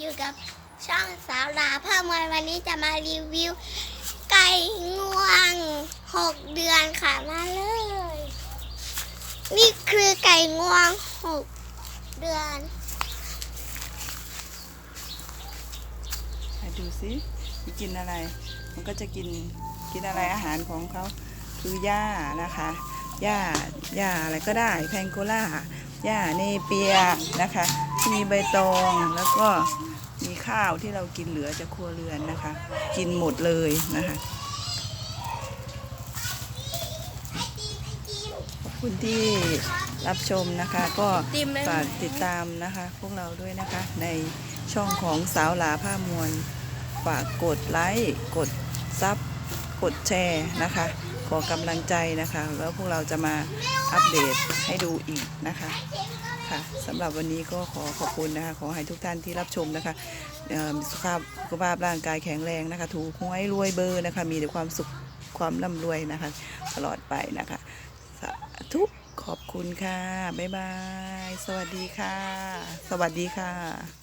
อยู่กับช่องสาวลาพ่อมวยวันนี้จะมารีวิว ไก่งวงหกเดือนค่ะมาเลย นี่คือไก่งวงหกเดือนดูสิมันกินอะไร มันก็จะกินกินอะไรอาหารของเขาคือหญ้านะคะหญ้าหญ้าอะไรก็ได้แพงโกล่าหญ้าเนเปียนะคะ มีใบตองแล้วก็มีข้าวที่เรากินเหลือจากครัวเรือนนะคะ กินหมดเลยนะคะขอบคุณที่รับชมนะคะ ก็ติมเลยฝากติดตามนะคะ พวกเราด้วยนะคะ ในช่องของสาวหลาผ้ามวลฝากกดไลค์กดซับกดแชร์นะคะ ขอกำลังใจนะคะ แล้วพวกเราจะมาอัปเดตให้ดูอีกนะคะค่ะสำหรับวันนี้ก็ขอขอบคุณนะคะขอให้ทุกท่านที่รับชมนะคะมีสุขภาพสุขภาพร่างกายแข็งแรงนะคะ ถูกหวยรวยเบอร์นะคะ มีแต่ความสุขความร่ำรวยนะคะ ตลอดไปนะคะสาธุขอบคุณค่ะ บ๊ายบาย สวัสดีค่ะ สวัสดีค่ะ